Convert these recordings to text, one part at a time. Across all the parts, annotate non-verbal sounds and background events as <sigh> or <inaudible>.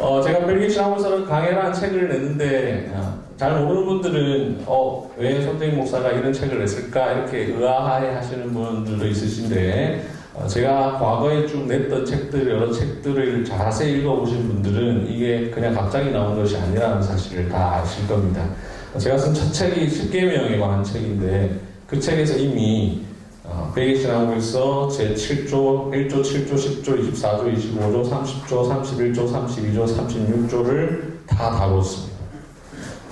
어, 제가 벨기 신학원서를 강해라는 책을 냈는데 어, 잘 모르는 분들은 어, 왜 손태희 목사가 이런 책을 냈을까 이렇게 의아해 하시는 분들도 있으신데 어, 제가 과거에 쭉 냈던 책들 여러 책들을 자세히 읽어보신 분들은 이게 그냥 갑자기 나온 것이 아니라는 사실을 다 아실 겁니다. 어, 제가 쓴 첫 책이 십계명에 관한 책인데 그 책에서 이미 어, 베이신하고에서 제7조, 1조, 7조, 10조, 24조, 25조, 30조, 31조, 32조, 36조를 다 다뤘습니다.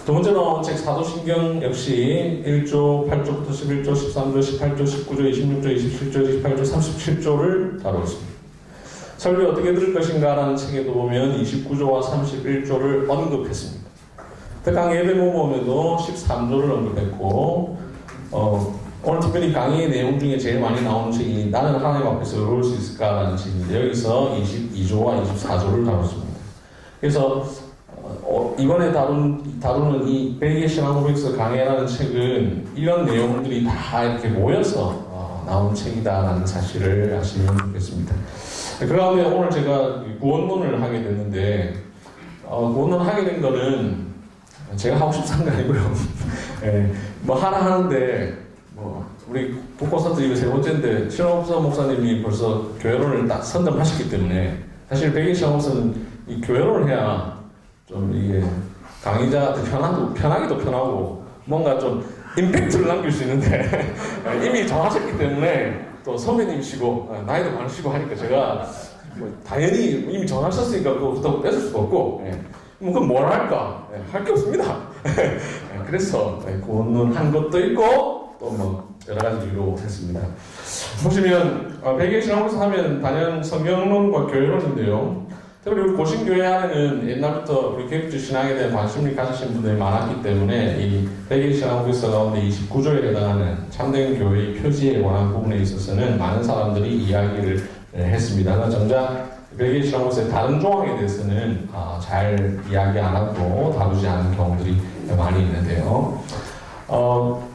두 번째 나온 책 사도신경 역시 1조, 8조부터 11조, 13조, 18조, 19조, 26조, 27조, 28조, 37조를 다뤘습니다. 설교 어떻게 들을 것인가 라는 책에도 보면 29조와 31조를 언급했습니다. 특강 예배 모범에도 13조를 언급했고 어, 오늘 특별히 강의 내용 중에 제일 많이 나오는 책이 나는 하나님 앞에서 의로울 수 있을까라는 책인데 여기서 22조와 24조를 다뤘습니다. 그래서 어, 이번에 다룬, 다루는 이 벨기에 신앙고백서 강해라는 책은 이런 내용들이 다 이렇게 모여서 어, 나온 책이다라는 사실을 아시면 좋겠습니다. 그 다음에 오늘 제가 구원론을 하게 됐는데 어, 구원론 하게 된 거는 제가 하고 싶은 게 아니고요. <laughs> 예, 뭐 하나 하는데 뭐 우리 북콘서트 이거 세 번째인데 신원업사 목사님이 벌써 교회론을 딱 선점하셨기 때문에 사실 백인 신원업사는 이 교회론을 해야 좀 이게 강의자한테 편하고 편하기도 편하고 뭔가 좀 임팩트를 남길 수 있는데 <laughs> 이미 정하셨기 때문에 또 선배님이시고 나이도 많으시고 하니까 제가 뭐 당연히 이미 정하셨으니까 그거 그렇다고 뺏을 수가 없고 예. 뭐 그럼 뭘 할까 예, 할게 없습니다 <laughs> 예, 그래서 예, 구원론 한 것도 있고 또뭐 여러 가지 이유로 했습니다 보시면 어, 백일 신앙에서 하면 단연 성경론과 교회론인데요 특별히 우리 고신교회 안에는 옛날부터 우리 개혁주 신앙에 대한 관심을 가지신 분들이 많았기 때문에 이 백일 신앙국에서 가운데 29조에 해당하는 참된 교회의 표지에 관한 부분에 있어서는 많은 사람들이 이야기를 했습니다. 그러나 정작 백일 신앙국에서의 다른 조항에 대해서는 아, 잘 이야기 안 하고 다루지 않는 경우들이 많이 있는데요. 어,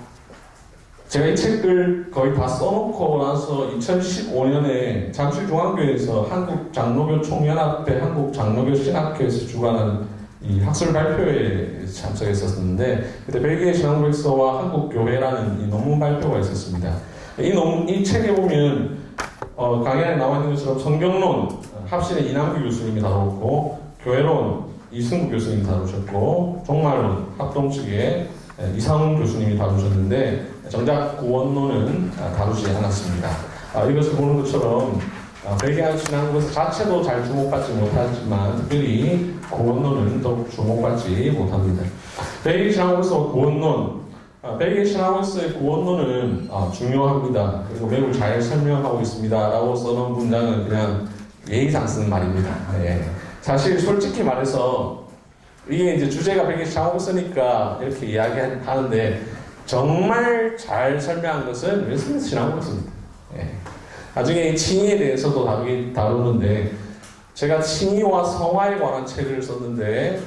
제가 이 책을 거의 다 써놓고 나서 2015년에 장실중앙교회에서 한국 장로교 총연합회 한국 장로교 신학회에서 주관한 이 학술 발표에 참석했었는데 그때 벨기에 신앙백서와 한국교회라는 이 논문 발표가 있었습니다. 이 논문 이 책에 보면 어, 강연에 나와 있는 것처럼 성경론 합신의 이남규 교수님이 다뤘고 교회론 이승국 교수님이 다루셨고 종말론 합동 측의 이상훈 교수님이 다루셨는데 정작 구원론은 다루지 않았습니다. 아, 이것을 보는 것처럼 아, 벨기아 신앙국 자체도 잘 주목받지 못하지만 특별히 구원론은 더욱 주목받지 못합니다. 벨기아 신앙국에서 구원론, 아, 벨기아 신앙국에서의 구원론은 아, 중요합니다. 그리고 매우 잘 설명하고 있습니다 라고 써놓은 문장은 그냥 예의상 쓰는 말입니다. 네. 사실 솔직히 말해서 이게 이제 주제가 벨기아 신앙국에서니까 이렇게 이야기하는데 정말 잘 설명한 것은 웨스민스 신앙국입니다. 예. 나중에 이 칭의에 대해서도 다루기, 다루는데 제가 칭의와 성화에 관한 책을 썼는데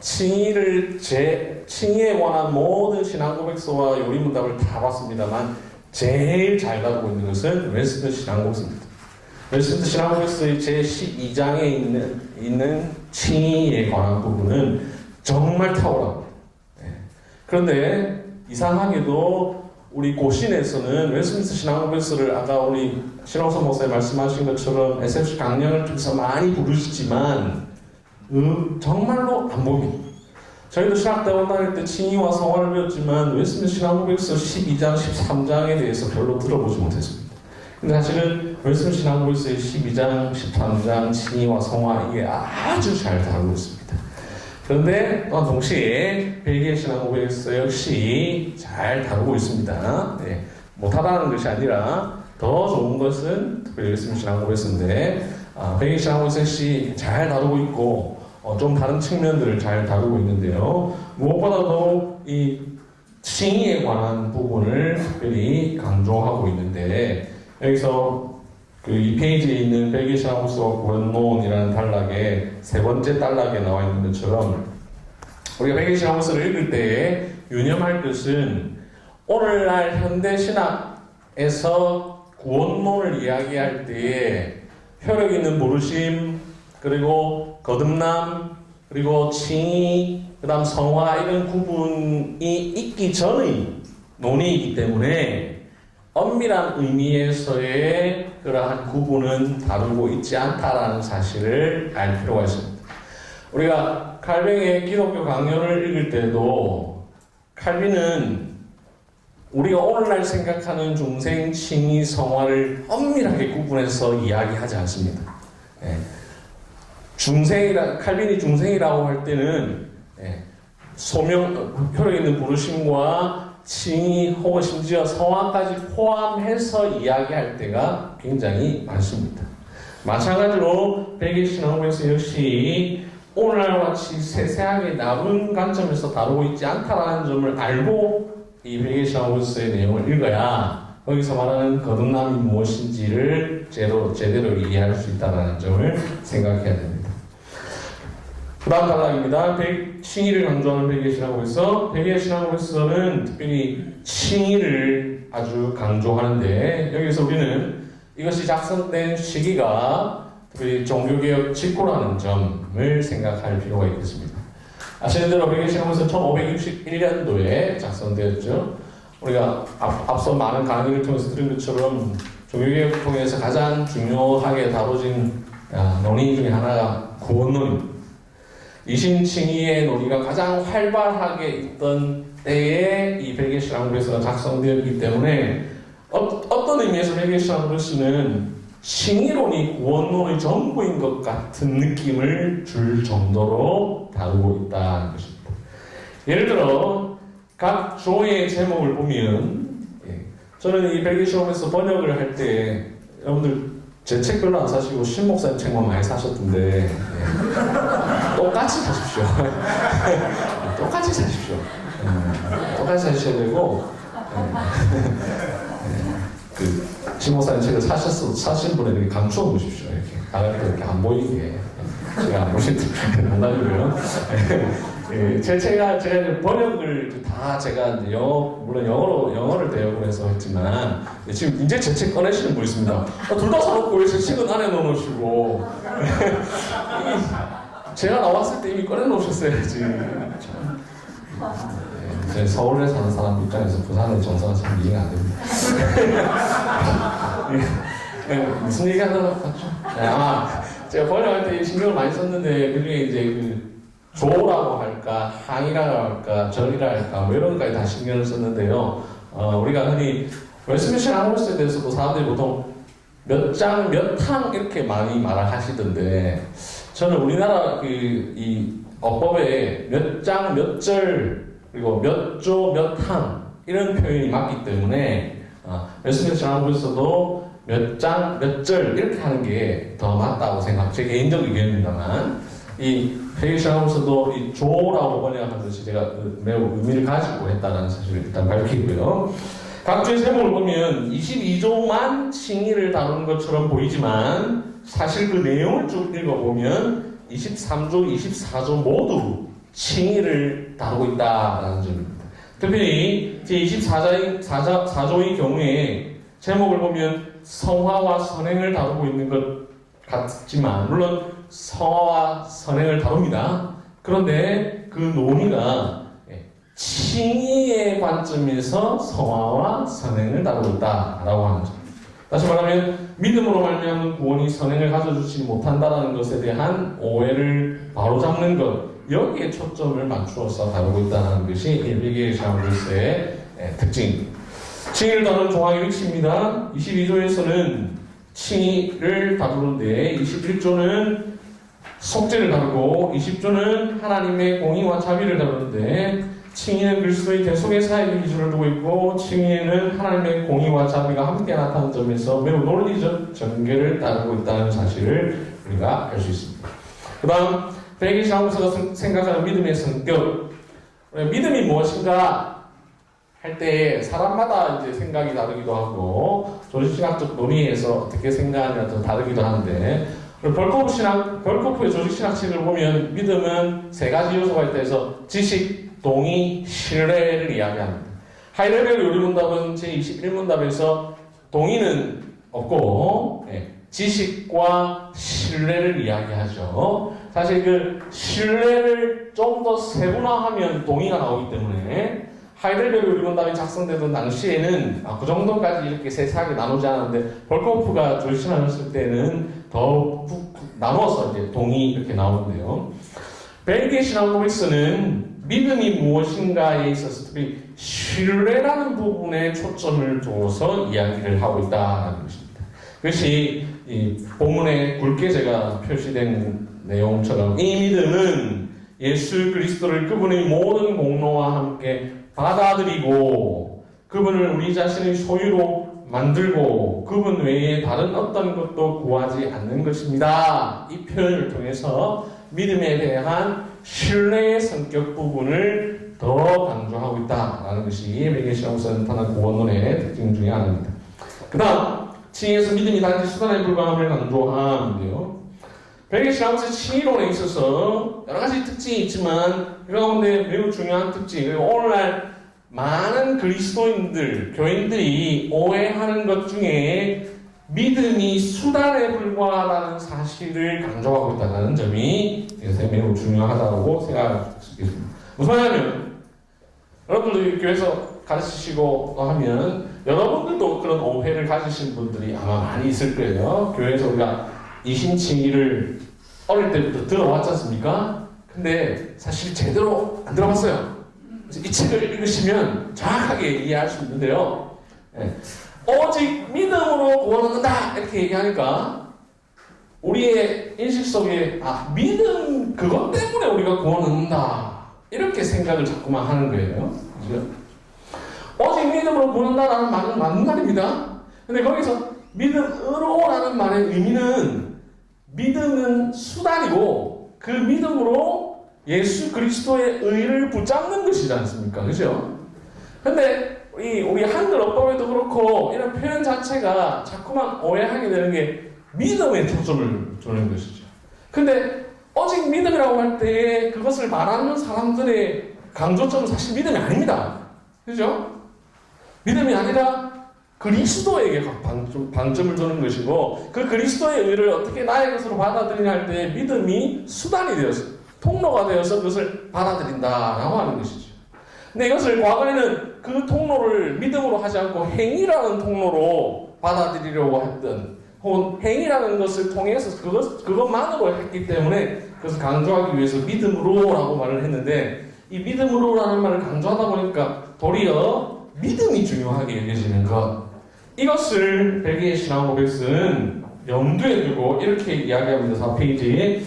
칭의를 제 칭의에 관한 모든 신앙 고백서와 요리 문답을 다 봤습니다만 제일 잘 다루고 있는 것은 웨스민스 신앙국입니다. 웨스민스 신앙국에서의 제 12장에 있는 있는 칭의에 관한 부분은 정말 탁월합니다. 예. 그런데 이상하게도 우리 고신에서는 웨스민스 신앙고백서를 아까 우리 신홍선 목사님 말씀하신 것처럼 SFC 강령을 통해서 많이 부르시지만 음, 정말로 안 봅니다. 저희도 신학대원 다닐 때 칭의와 성화를 배웠지만 웨스민스 신앙고백서 12장, 13장에 대해서 별로 들어보지 못했습니다. 근데 사실은 웨스민스 신앙고백서의 12장, 13장 칭의와 성화 이게 아주 잘 다루고 있습니다. 그런데 또한 동시에 벨기에 신앙고백서 역시 잘 다루고 있습니다. 네, 못하다는 것이 아니라 더 좋은 것은 예수님 신앙고백서인데 아, 벨기에 신앙고백서 역시 잘 다루고 있고 어, 좀 다른 측면들을 잘 다루고 있는데요. 무엇보다도 이 칭의에 관한 부분을 특별히 강조하고 있는데 여기서 그 이 페이지에 있는 벨기에 신앙고백서 원론이라는 단락에 세 번째 단락에 나와 있는 것처럼 우리가 벨기에 신앙고백서를 읽을 때에 유념할 것은 오늘날 현대 신학에서 구원론을 이야기할 때에 혈육 있는 부르심 그리고 거듭남 그리고 칭의 그다음 성화 이런 구분이 있기 전의 논의이기 때문에 엄밀한 의미에서의 그러한 구분은 다루고 있지 않다라는 사실을 알 필요가 있습니다. 우리가 칼뱅의 기독교 강연을 읽을 때도 칼빈은 우리가 오늘날 생각하는 중생 칭의 성화를 엄밀하게 구분해서 이야기하지 않습니다. 예. 중생이라 칼빈이 중생이라고 할 때는 예, 소명 효력 있는 부르심과 칭의 혹은 심지어 성화까지 포함해서 이야기할 때가 굉장히 많습니다. 마찬가지로 백의 신앙에서 역시 오늘날 같이 세세하게 남은 관점에서 다루고 있지 않다라는 점을 알고 이 백의 신앙에서의 내용을 읽어야 거기서 말하는 거듭남이 무엇인지를 제대로, 제대로 이해할 수 있다는 점을 생각해야 됩니다. 그 다음 단락입니다. 백, 칭의를 강조하는 백의 신앙에서 백의 신앙에서는 특별히 칭의를 아주 강조하는데 여기서 우리는 이것이 작성된 시기가 특별히 종교개혁 직후라는 점을 생각할 필요가 있겠습니다. 아시는 대로 백의 신앙에서 1561년도에 작성되었죠. 우리가 앞, 서 많은 강의를 통해서 들은 것처럼 종교개혁을 통해서 가장 중요하게 다뤄진 아, 논의 중에 하나가 구원론입니다. 이신칭의의 논의가 가장 활발하게 있던 때에 이 베개신앙그레스가 작성되었기 때문에 어, 떤 의미에서 베개신앙그레스는 칭의론이 구원론의 전부인 것 같은 느낌을 줄 정도로 다루고 있다는 것입니다. 예를 들어 각 조의 제목을 보면 예, 저는 이 벨기시험에서 번역을 할 때 여러분들 제 책 별로 안 사시고 신 목사님 책만 많이 사셨던데. 예, 똑같이 사십시오. <laughs> 똑같이 사십시오. 예, 똑같이 사셔야 되고. 그신 목사님 책을 사셨어 사신 분에게 감추어 보십시오. 이렇게. 나갈 때 이렇게 안 보이게. 제가 안 보신 농담이고요. <laughs> 예, 제 제가 이제 번역을 다 제가 영어 물론 영어로 영어를 대역을 해서 했지만 예, 지금 이제 제 책 꺼내시는 분 있습니다. 아, 둘다 사놓고 왜 제 책은 안에 넣어놓으시고 <laughs> 제가 나왔을 때 이미 꺼내놓으셨어야지. 참. 예, 서울에 사는 사람 입장에서 부산의 정서가 참 이해가 안 됩니다. <laughs> 예, 예, 무슨 얘기 하다가 봤죠? 예, 아마 제가 번역할 때 신경을 많이 썼는데 그중에 이제 그 조라고 할까, 항이라고 할까, 절이라 할까, 뭐 이런 것까지 다 신경을 썼는데요. 어, 우리가 흔히 웨스민스터 하우스에 대해서도 사람들이 보통 몇 장, 몇 항 이렇게 많이 말을 하시던데, 저는 우리나라 그, 이 어법에 몇 장, 몇 절, 그리고 몇 조, 몇 항, 이런 표현이 맞기 때문에, 어, 웨스민스터 하우스에서도 몇 장, 몇 절, 이렇게 하는 게 더 맞다고 생각, 제 개인적 의견입니다만, 이 회의시험에서도 이 조라고 번역한 것이 제가 그 매우 의미를 가지고 했다는 사실을 일단 밝히고요. 각주의 세목을 보면 22조만 칭의를 다루는 것처럼 보이지만 사실 그 내용을 쭉 읽어보면 23조, 24조 모두 칭의를 다루고 있다라는 점입니다. 특별히 제24조의 4조의 경우에 제목을 보면 성화와 선행을 다루고 있는 것 같지만 물론 성화와 선행을 다룹니다. 그런데 그 논의가 칭의의 관점에서 성화와 선행을 다루고 있다라고 하는 점. 다시 말하면 믿음으로 말미암은 구원이 선행을 가져주지 못한다라는 것에 대한 오해를 바로잡는 것 여기에 초점을 맞추어서 다루고 있다는 것이 일비기의 샤브리스의 특징입니다. 칭의를 다루는 종합의 위치입니다. 22조에서는 칭의를 다루는데 21조는 속죄를 다루고 20조는 하나님의 공의와 자비를 다루는데 칭의는 그리스도의 대속의 사역의 기준을 두고 있고 칭의는 하나님의 공의와 자비가 함께 나타나는 점에서 매우 논리적 전개를 다루고 있다는 사실을 우리가 알 수 있습니다. 그 다음 베기 샤우스가 생각하는 믿음의 성격 믿음이 무엇인가 할 때 사람마다 이제 생각이 다르기도 하고 조직신학적 논의에서 어떻게 생각하느냐 좀 다르기도 하는데 벌코프 신학, 벌코프의 조직 신학 책을 보면 믿음은 세 가지 요소가 있다 해서 지식, 동의, 신뢰를 이야기합니다. 하이레벨 요리문답은 제21문답에서 동의는 없고 예, 지식과 신뢰를 이야기하죠. 사실 그 신뢰를 좀 더 세분화하면 동의가 나오기 때문에 하이델베르 의료문답이 작성되던 당시에는 아, 그 정도까지 이렇게 세세하게 나누지 않았는데 벌코프가 절신하셨을 때는 더푹 나눠서 이제 동의 이렇게 나오는데요. 벨기에 신앙고백서는 믿음이 무엇인가에 있어서 특히 신뢰라는 부분에 초점을 두어서 이야기를 하고 있다는 것입니다. 그것이 이 본문에 굵게 제가 표시된 내용처럼 이 믿음은 예수 그리스도를 그분의 모든 공로와 함께 받아들이고 그분을 우리 자신의 소유로 만들고 그분 외에 다른 어떤 것도 구하지 않는 것입니다. 이 표현을 통해서 믿음에 대한 신뢰의 성격 부분을 더 강조하고 있다라는 것이 시험에서 나타난 구원론의 특징 중에 하나입니다. 그 다음, 칭의에서 믿음이 단지 수단에 불과함을 강조하는데요. 베개 시험에서 칭의론에 있어서 여러 가지 특징이 있지만 그 가운데 매우 중요한 특징, 오늘날 많은 그리스도인들, 교인들이 오해하는 것 중에 믿음이 수단에 불과하다는 사실을 강조하고 있다는 점이 매우 중요하다고 생각했습니다. 무슨 말이냐면 여러분들이 교회에서 가르치시고 하면 여러분들도 그런 오해를 가지신 분들이 아마 많이 있을 거예요. 교회에서 우리가 이신칭의를 어릴 때부터 들어왔지 않습니까? 근데 사실 제대로 안 들어봤어요. 이 책을 읽으시면 정확하게 이해할 수 있는데요. 예. 오직 믿음으로 구원 얻는다 이렇게 얘기하니까 우리의 인식 속에 아 믿음 그것 때문에 우리가 구원 얻는다 이렇게 생각을 자꾸만 하는 거예요. 그죠? 오직 믿음으로 구원 얻는다라는 말은 맞는 말입니다. 근데 거기서 믿음으로라는 말의 의미는 믿음은 수단이고 그 믿음으로 예수 그리스도의 의를 붙잡는 것이지 않습니까? 그죠? 근데 우리, 우리 한글 어법에도 그렇고 이런 표현 자체가 자꾸만 오해하게 되는 게 믿음에 초점을 두는 것이죠. 근데 오직 믿음이라고 할 때 그것을 말하는 사람들의 강조점은 사실 믿음이 아닙니다. 그죠? 믿음이 아니라 그리스도에게 방점, 방점을 두는 것이고 그 그리스도의 의를 어떻게 나의 것으로 받아들이냐 할 때 믿음이 수단이 되어서 통로가 되어서 그것을 받아들인다라고 하는 것이죠. 근데 이것을 과거에는 그 통로를 믿음으로 하지 않고 행위라는 통로로 받아들이려고 했던 혹은 행위라는 것을 통해서 그것, 그것만으로 했기 때문에 그것을 강조하기 위해서 믿음으로라고 말을 했는데 이 믿음으로라는 말을 강조하다 보니까 도리어 믿음이 중요하게 여겨지는 것 이것을 벨기에 신앙 고백은 염두에 두고 이렇게 이야기합니다. 4페이지에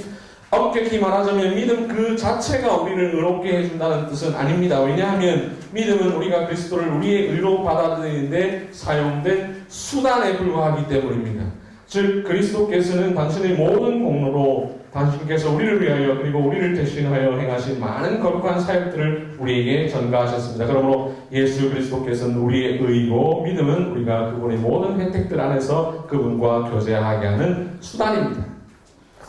엄격히 말하자면 믿음 그 자체가 우리를 의롭게 해준다는 뜻은 아닙니다. 왜냐하면 믿음은 우리가 그리스도를 우리의 의로 받아들이는데 사용된 수단에 불과하기 때문입니다. 즉 그리스도께서는 당신의 모든 공로로 당신께서 우리를 위하여 그리고 우리를 대신하여 행하신 많은 거룩한 사역들을 우리에게 전가하셨습니다. 그러므로 예수 그리스도께서는 우리의 의이고 믿음은 우리가 그분의 모든 혜택들 안에서 그분과 교제하게 하는 수단입니다.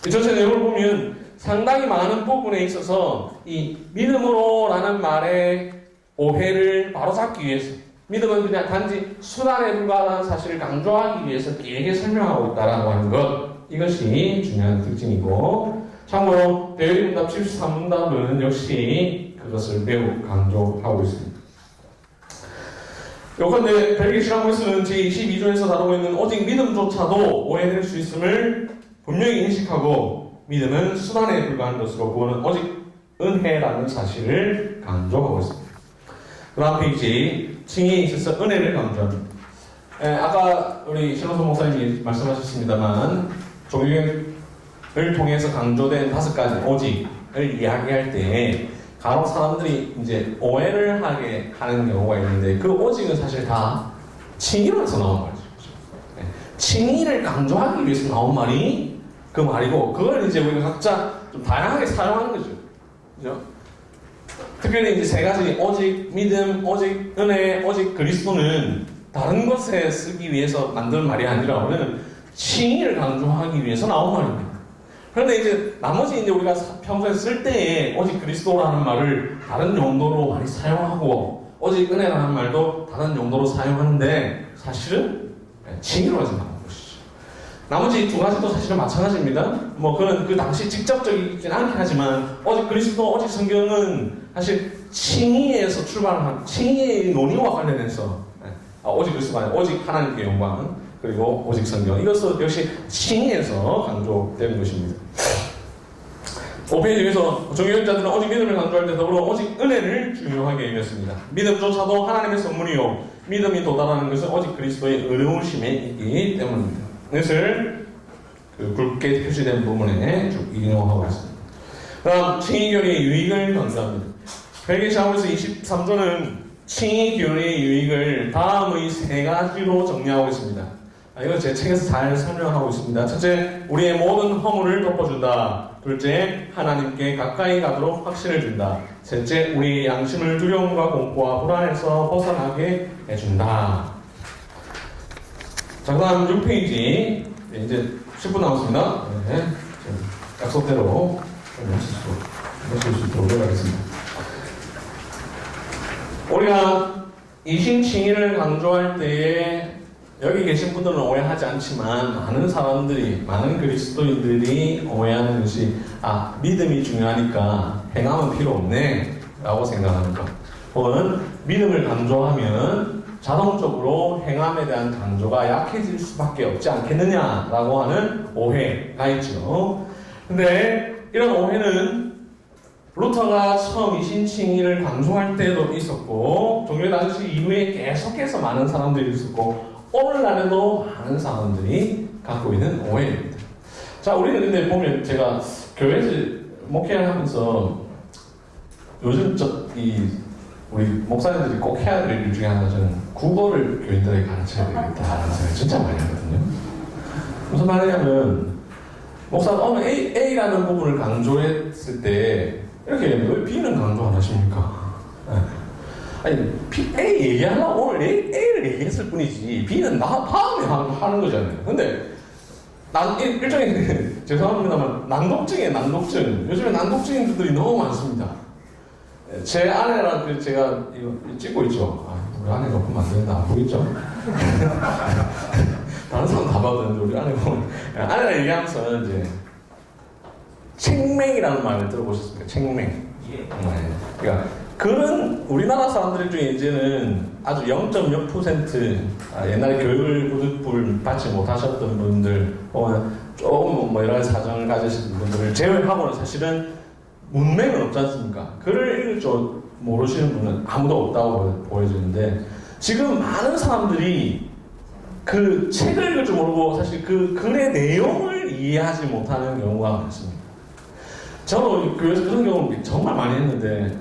이 전체 내용을 보면 상당히 많은 부분에 있어서 이 믿음으로라는 말의 오해를 바로잡기 위해서 믿음은 그냥 단지 수단에 불과하다는 사실을 강조하기 위해서 길게 설명하고 있다라고 하는 것 이것이 중요한 특징이고 참고로 대리문답 73문답은 역시 그것을 매우 강조하고 있습니다. 요컨대 벨기 실험에서는 제22조에서 다루고 있는 오직 믿음조차도 오해될 수 있음을 분명히 인식하고 믿음은 수단에 불과한 것으로 구원은 오직 은혜라는 사실을 강조하고 있습니다. 그 다음 페이지 칭의에 있어서 은혜를 강조합니다. 에, 아까 우리 신호선 목사님이 말씀하셨습니다만 종교를 통해서 강조된 다섯 가지 오직을 이야기할 때 간혹 사람들이 이제 오해를 하게 하는 경우가 있는데 그 오직은 사실 다 칭의로서 나온 말이죠. 네. 칭의를 강조하기 위해서 나온 말이 그 말이고 그걸 이제 우리가 각자 좀 다양하게 사용하는 거죠. 그죠? 특별히 이제 세 가지 오직 믿음, 오직 은혜, 오직 그리스도는 다른 것에 쓰기 위해서 만든 말이 아니라 우리는 칭의를 강조하기 위해서 나온 말입니다. 그런데 이제 나머지 이제 우리가 평소에 쓸 때에 오직 그리스도라는 말을 다른 용도로 많이 사용하고 오직 은혜라는 말도 다른 용도로 사용하는데 사실은 칭의로 나온 것이죠. 나머지 두 가지도 사실은 마찬가지입니다. 뭐 그런 그 당시 직접적이진 않긴 하지만 오직 그리스도 오직 성경은 사실 칭의에서 출발한 칭의의 논의와 관련해서 예, 아, 오직 그리스도가 아니라 오직 하나님께 영광 그리고 오직 성경 이것은 역시 칭의에서 강조되는 것입니다. 5페이지 중에서 종교연자들은 오직 믿음을 강조할 때 더불어 오직 은혜를 중요하게 여겼습니다. 믿음조차도 하나님의 선물이요. 믿음이 도달하는 것은 오직 그리스도의 의로우심에 있기 때문입니다. 이것을 그 굵게 표시된 부분에 쭉 인용하고 있습니다. 다음, 칭의교리의 유익을 강조합니다. 샤워에서 23조는 칭의교리의 유익을 다음의 세 가지로 정리하고 있습니다. 아, 이거 제 책에서 잘 설명하고 있습니다. 첫째, 우리의 모든 허물을 덮어준다. 둘째, 하나님께 가까이 가도록 확신을 준다. 셋째, 우리의 양심을 두려움과 공포와 불안에서 벗어나게 해준다. 자, 그 다음 6페이지. 이제 10분 남았습니다. 네. 약속대로 마칠 수, 있도록 하겠습니다. 우리가 이신칭의를 강조할 때에 여기 계신 분들은 오해하지 않지만 많은 사람들이 많은 그리스도인들이 오해하는 것이 아 믿음이 중요하니까 행함은 필요 없네 라고 생각하는 것 혹은 믿음을 강조하면 자동적으로 행함에 대한 강조가 약해질 수밖에 없지 않겠느냐라고 하는 오해가 있죠 근데 이런 오해는 루터가 처음 이신칭의를 강조할 때도 있었고 종교 당시 이후에 계속해서 많은 사람들이 있었고 오늘날에도 많은 사람들이 갖고 있는 오해입니다. 자, 우리는 근데 보면 제가 교회에서 목회를 하면서 요즘 저, 이, 우리 목사님들이 꼭 해야 될 일 중에 하나 저는 국어를 교인들에게 가르쳐야 되겠다라는 생각을 진짜 많이 하거든요. 무슨 말이냐면, 목사가 오늘 A, A라는 부분을 강조했을 때, 이렇게 왜 B는 강조 안 하십니까? 네. 아니, B, A 얘기하려고 오늘 A, A를 얘기했을 뿐이지, B는 나, 다음에 하- 하는 거잖아요. 근데, 난, 일- 일종의, <laughs> 죄송합니다만, 난독증이에요, 난독증. 요즘에 난독증인 분들이 너무 많습니다. 제 아내랑 그 제가 이거 찍고 있죠. 아, 우리 아내 가 보면 안 되는데 안 보이죠? <laughs> 다른 사람 다 봐도 되는데 우리 아내 보면. 아내랑 얘기하면서 이제, 책맹이라는 말을 들어보셨습니까? 책맹. 네. 그러니까 그런 우리나라 사람들 중에 이제는 아주 0.6% 아, 옛날에 교육을 부득불 받지 못하셨던 분들 혹은 조금 뭐 여러 가지 사정을 가지신 분들을 제외하고는 사실은 문맹은 없지 않습니까? 글을 읽을 줄 모르시는 분은 아무도 없다고 보- 보여지는데 지금 많은 사람들이 그 책을 읽을 줄 모르고 사실 그 글의 내용을 이해하지 못하는 경우가 많습니다. 저는 교회에서 그런 경우 정말 많이 했는데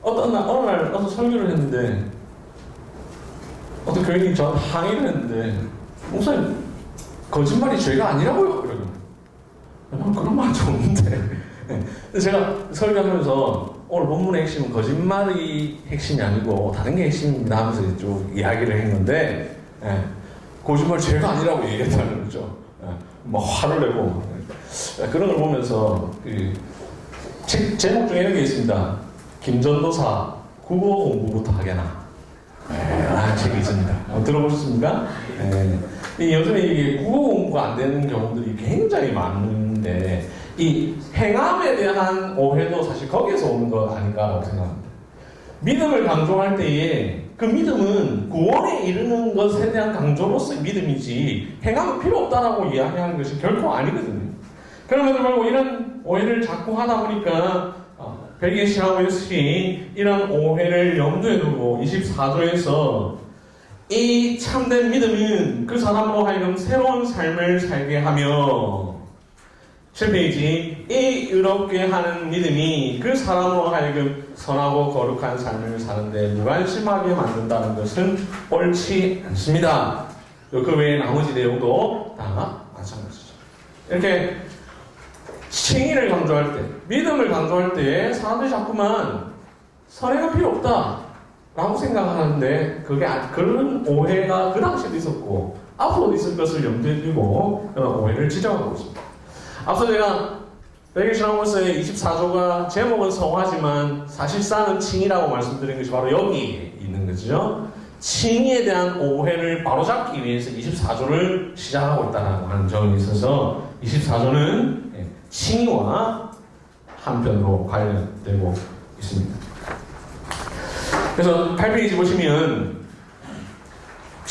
어떤 날 어느 날 어서 설교를 했는데 어떤 교인이 저한테 항의를 했는데 목사님 거짓말이 죄가 아니라고요 이러고 난 그런 말 좋은데 <laughs> 제가 설교하면서 오늘 본문의 핵심은 거짓말이 핵심이 아니고 다른 게 핵심입니다 하면서 쭉 이야기를 했는데 예, 거짓말 죄가 아니라고 얘기했다는 거죠 예, 막 화를 내고 막. 예, 그런 걸 보면서 그 책 제목 중에 이런 게 있습니다. 김전도사 국어 공부부터 하게나. 네, 라는 책이 있습니다. 어, 들어보셨습니까? 네. 이 요즘에 이게 국어 공부가 안 되는 경우들이 굉장히 많은데 이 행함에 대한 오해도 사실 거기에서 오는 거 아닌가라고 생각합니다. 믿음을 강조할 때에 그 믿음은 구원에 이르는 것에 대한 강조로서의 믿음이지 행함은 필요 없다라고 이야기하는 것이 결코 아니거든요. 그럼에도 불구하고 이런 오해를 자꾸 하다 보니까 어, 벨기에 샤워스이 이런 오해를 염두에 두고 24조에서 이 참된 믿음은 그 사람으로 하여금 새로운 삶을 살게 하며 7페이지 이 의롭게 하는 믿음이 그 사람으로 하여금 선하고 거룩한 삶을 사는데 무관심하게 만든다는 것은 옳지 않습니다. 그 외에 나머지 내용도 다 마찬가지죠. 이렇게 칭의를 강조할 때, 믿음을 강조할 때 사람들이 자꾸만 선행은 필요 없다 라고 생각하는데 그게 아- 그런 오해가 그 당시에도 있었고 앞으로도 있을 것을 염두에 두고 오해를 지적하고 있습니다. 앞서 제가 베기시라고서의 24조가 제목은 성화지만 사실상은 칭이라고 말씀드린 것이 바로 여기 있는 거죠. 칭의에 대한 오해를 바로잡기 위해서 24조를 시작하고 있다는 하는 점이 있어서 24조는 칭의와 한편으로 관련되고 있습니다. 그래서 8페이지 보시면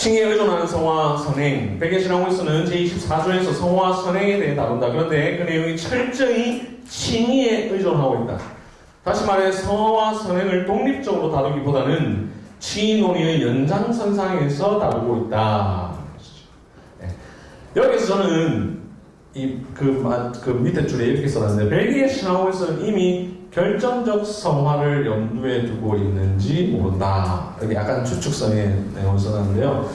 칭의에 의존하는 성화 선행 백예신앙에서는 제24조에서 성화 선행에 대해 다룬다. 그런데 그 내용이 철저히 칭의에 의존하고 있다. 다시 말해 성화와 선행을 독립적으로 다루기보다는 칭의 논의의 연장선상에서 다루고 있다. 네. 여기서 저는 이그 그 밑에 줄에 이렇게 써놨는데 벨기에 신학에서는 이미 결정적 성화를 염두에 두고 있는지 모른다. 여기 약간 추측성의 내용을 써놨는데요.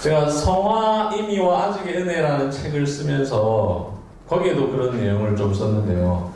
제가 성화 임의와 아직의 은혜라는 책을 쓰면서 거기에도 그런 내용을 좀 썼는데요.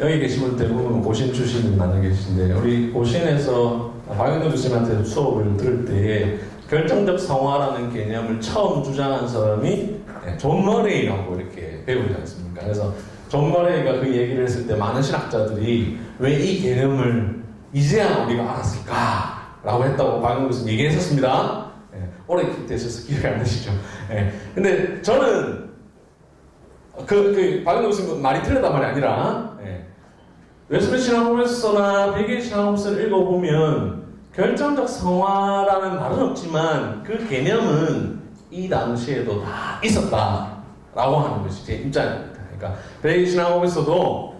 여기 계신 분 대부분 고신 출신이 많이 계신데 우리 고신에서 박영도 교수님한테 수업을 들을 때에 결정적 성화라는 개념을 처음 주장한 사람이 네, 존 머레이라고 이렇게 배우지 않습니까? 그래서 존 머레이가 그 얘기를 했을 때 많은 신학자들이 왜 이 개념을 이제야 우리가 알았을까? 라고 했다고 박영도 교수님 얘기했었습니다. 네, 오래 되셔서 기억이 안 나시죠? 네, 근데 저는 그, 그 박영도 교수님 말이 틀렸단 말이 아니라 예. 웨스트 신앙문서나 베개 신앙문서를 읽어보면 결정적 성화라는 말은 없지만 그 개념은 이 당시에도 다 있었다라고 하는 것이 제 입장입니다. 그러니까 베개 신앙문서도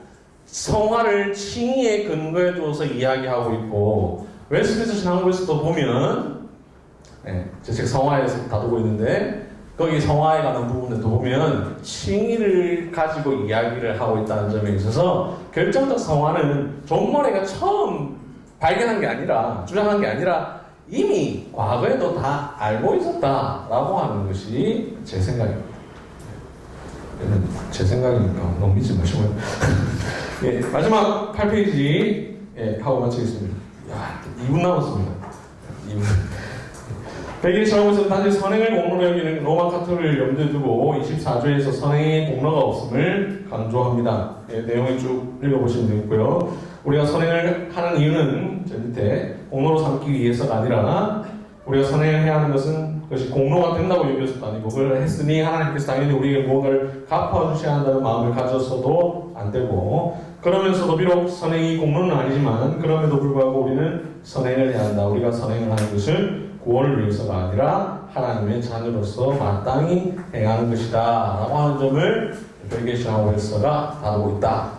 성화를 칭의의 근거에 두어서 이야기하고 있고 웨스트민스터 신앙문서도 보면 예, 제책 성화에서 다루고 있는데 거기 성화에 관한 부분에도 보면 칭의를 가지고 이야기를 하고 있다는 점에 있어서 결정적 성화는 존 머레가 처음 발견한 게 아니라 주장한 게 아니라 이미 과거에도 다 알고 있었다라고 하는 것이 제 생각입니다. 이건 제 생각이니까 너무 믿지 마시고요. <laughs> 예, 마지막 8페이지 예, 하고 마치겠습니다. 야, 2분 남았습니다. 2분. 백일 시험에서 단지 선행을 공로로 여기는 로마 카톨을 염두에 두고 24조에서 선행의 공로가 없음을 강조합니다. 예, 내용을 쭉 읽어보시면 되겠고요. 우리가 선행을 하는 이유는 저 밑에 공로로 삼기 위해서가 아니라 우리가 선행을 해야 하는 것은 그것이 공로가 된다고 여겨서도 아니고 그걸 했으니 하나님께서 당연히 우리에게 무언가를 갚아주셔야 한다는 마음을 가져서도 안 되고 그러면서도 비록 선행이 공로는 아니지만 그럼에도 불구하고 우리는 선행을 해야 한다. 우리가 선행을 하는 것을 구원을 위해서가 아니라 하나님의 자녀로서 마땅히 행하는 것이다 라고 하는 점을 별개신하고 헬서가 다루고 있다